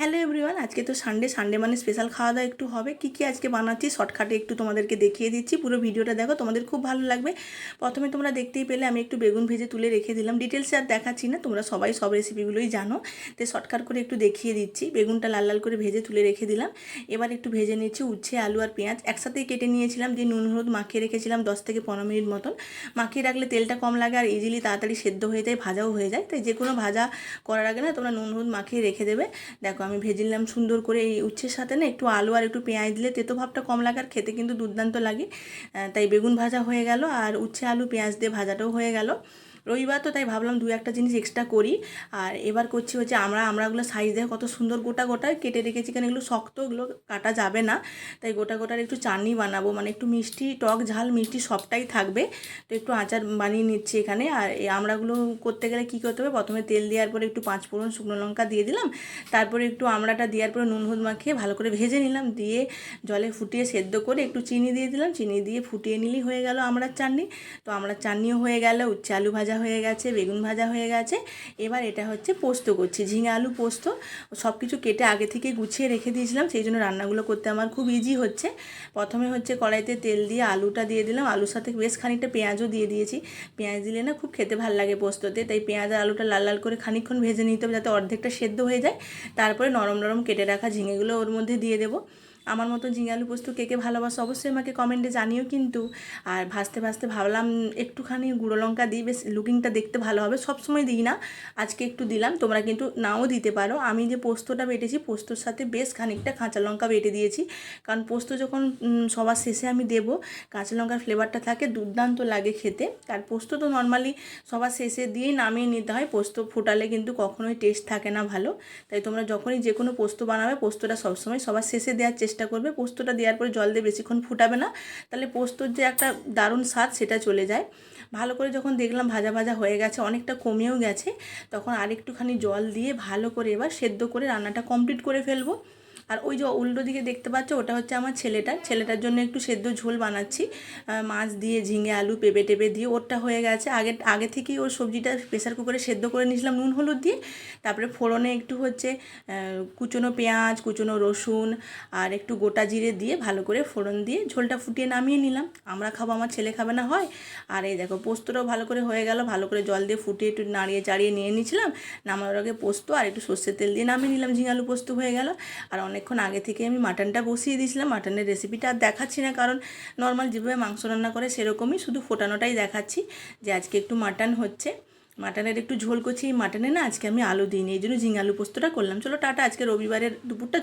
Hello everyone, আজকে তো Sunday Sunday মানে স্পেশাল খাওয়া দাওয়া একটু হবে। কী কী আজকে বানাচ্ছি শর্টকাটে একটু তোমাদেরকে দেখিয়ে দিচ্ছি। পুরো ভিডিওটা দেখো, তোমাদের খুব ভালো লাগবে। প্রথমে তোমরা দেখতেই পেলে, আমি একটু বেগুন ভেজে তুলে রেখে দিলাম। ডিটেলসে আর দেখাচ্ছি না, তোমরা সবাই সব রেসিপিগুলোই জানো। তো শর্টকাট করে একটু দেখিয়ে দিচ্ছি। বেগুনটা লাল লাল করে ভেজে তুলে রেখে দিলাম। এবার একটু ভেজে নিচ্ছি উচ্ছে, আলু আর পেঁয়াজ। একসাথেই কেটে নিয়েছিলাম, দিয়ে নুন, হলুদ মাখিয়ে রেখেছিলাম দশ থেকে পনেরো মিনিট মতন। মাখিয়ে রাখলে তেলটা কম লাগে আর ইজিলি তাড়াতাড়ি সেদ্ধ হয়ে যায়, ভাজাও হয়ে যায়। তাই যে কোনো ভাজা করার আগে না, তোমরা নুন, হলুদ মাখিয়ে রেখে দেবে। দেখো আমি ভেজে নিলাম সুন্দর করে এই উচ্ছের সাথে না একটু আলু আর একটু পেঁয়াজ দিলে তেতো ভাবটা কম লাগে আর খেতে কিন্তু দুর্দান্ত লাগে। তাই বেগুন ভাজা হয়ে গেল আর উচ্ছে আলু পেঁয়াজ দিয়ে ভাজাটাও হয়ে গেল। রবিবার তো তাই ভাবলাম দু একটা জিনিস এক্সট্রা করি। আর এবার করছি হচ্ছে আমরা, আমরাগুলো সাইজ দেখে কত সুন্দর গোটা গোটা কেটে রেখেছি, কারণ এগুলো শক্ত, এগুলো কাটা যাবে না। তাই গোটা গোটার একটু চাটনি বানাবো মানে একটু মিষ্টি টক ঝাল, মিষ্টি সবটাই থাকবে। তো একটু আচার বানিয়ে নিচ্ছি এখানে। আর এই আমড়াগুলো করতে গেলে কী করতে হবে? প্রথমে তেল দেওয়ার পরে একটু পাঁচ ফোড়ন শুকনো লঙ্কা দিয়ে দিলাম। তারপরে একটু আমড়াটা দেওয়ার পরে নুন, হলুদ মাখিয়ে ভালো করে ভেজে নিলাম। দিয়ে জলে ফুটিয়ে সেদ্ধ করে একটু চিনি দিয়ে দিলাম। চিনি দিয়ে ফুটিয়ে নিলেই হয়ে গেল আমড়ার চাটনি। তো আমড়ার চাটনিও হয়ে গেল, উচ্ছে আলু ভাজা হয়ে গেছে, বেগুন ভাজা হয়ে গেছে। এবার এটা হচ্ছে পোস্ত করছি, ঝিঙে আলু পোস্ত। সব কিছু কেটে আগে থেকে গুছিয়ে রেখে দিয়েছিলাম, সেই জন্য রান্নাগুলো করতে আমার খুব ইজি হচ্ছে। প্রথমে হচ্ছে কড়াইতে তেল দিয়ে আলুটা দিয়ে দিলাম, আলুর সাথে বেশ খানিকটা পেঁয়াজও দিয়ে দিয়েছি। পেঁয়াজ দিলে না খুব খেতে ভালো লাগে পোস্ততে, তাই পেঁয়াজ আর আলুটা লাল লাল করে খানিকক্ষণ ভেজে নিতে হবে যাতে অর্ধেকটা সেদ্ধ হয়ে যায়। তারপরে নরম নরম কেটে রাখা ঝিঙেগুলো ওর মধ্যে দিয়ে দেবো। আমার মতো ঝিঙে পোস্ত কে কে ভালোবাসো অবশ্যই আমাকে কমেন্টে জানিও কিন্তু। আর ভাজতে ভাজতে ভাবলাম একটুখানি গুঁড়ো লঙ্কা দিই বেশ লুকিংটা দেখতে ভালো হবে। সবসময় দিই না, আজকে একটু দিলাম, তোমরা কিন্তু নাও দিতে পারো। আমি যে পোস্তটা বেটেছি, পোস্তর সাথে বেশ খানিকটা কাঁচা লঙ্কা বেটে দিয়েছি। কারণ পোস্ত যখন সবার শেষে আমি দেবো, কাঁচা লঙ্কার ফ্লেভারটা থাকে, দুর্দান্ত লাগে খেতে। আর পোস্ত তো নর্মালি সবার শেষে দিয়েই নামিয়ে নিতে হয়, পোস্ত ফোটালে কিন্তু কখনোই টেস্ট থাকে না ভালো। তাই তোমরা যখনই যে কোনো পোস্ত বানাবে, পোস্তটা সবসময় সবার শেষে দেওয়ার চেষ্টা করবে, পোস্তটা দেওয়ার পরে জল দিয়ে বেশিক্ষণ ফুটাবে না। তাহলে পোস্তর যে একটা দারুণ স্বাদ সেটা চলে যায়। ভালো করে যখন দেখলাম ভাজা ভাজা হয়ে গেছে, অনেকটা কমেও গেছে, তখন আরেকটুখানি জল দিয়ে ভালো করে এবার সেদ্ধ করে রান্নাটা কমপ্লিট করে ফেলব। আর ওই যে উল্টো দিকে দেখতে পাচ্ছ, ওটা হচ্ছে আমার ছেলেটার। ছেলেটার জন্য একটু সেদ্ধ ঝোল বানাচ্ছি। মাছ দিয়ে, ঝিঙে, আলু পেঁপে টেপে দিয়ে ওরটা হয়ে গেছে। আগে আগে থেকেই ওর সবজিটা প্রেসার কুকারে সেদ্ধ করে নিয়েছিলাম নুন, হলুদ দিয়ে। তারপরে ফোড়নে একটু হচ্ছে কুচনো পেঁয়াজ, কুচনো রসুন আর একটু গোটা জিরে দিয়ে ভালো করে ফোড়ন দিয়ে ঝোলটা ফুটিয়ে নামিয়ে নিলাম। আমরা খাব, আমার ছেলে খাবে না হয়। আর এই দেখো, পোস্তটাও ভালো করে হয়ে গেল। ভালো করে জল দিয়ে ফুটিয়ে একটু নাড়িয়ে চাড়িয়ে নিয়ে নিয়েছিলাম। নামানোর আগে পোস্ত আর একটু সর্ষের তেল দিয়ে নামিয়ে নিলাম। ঝিঙালু পোস্ত হয়ে গেল। আর অনেকক্ষণ আগে থেকে আমি মাটনটা বসিয়ে দিয়েছিলাম। মাটনের রেসিপিটা আর দেখাচ্ছি না, কারণ নর্মাল যেভাবে মাংস রান্না করে সেরকমই শুধু ফোটানোটাই দেখাচ্ছি যে আজকে একটু মাটন হচ্ছে। মাটনের একটু ঝোল করছি মাটনে না, আজকে আমি আলু দিইনি, এই জন্য ঝিঙ্গালু পোস্তটা করলাম। চলো টাটা, আজকে রবিবারের দুপুরটা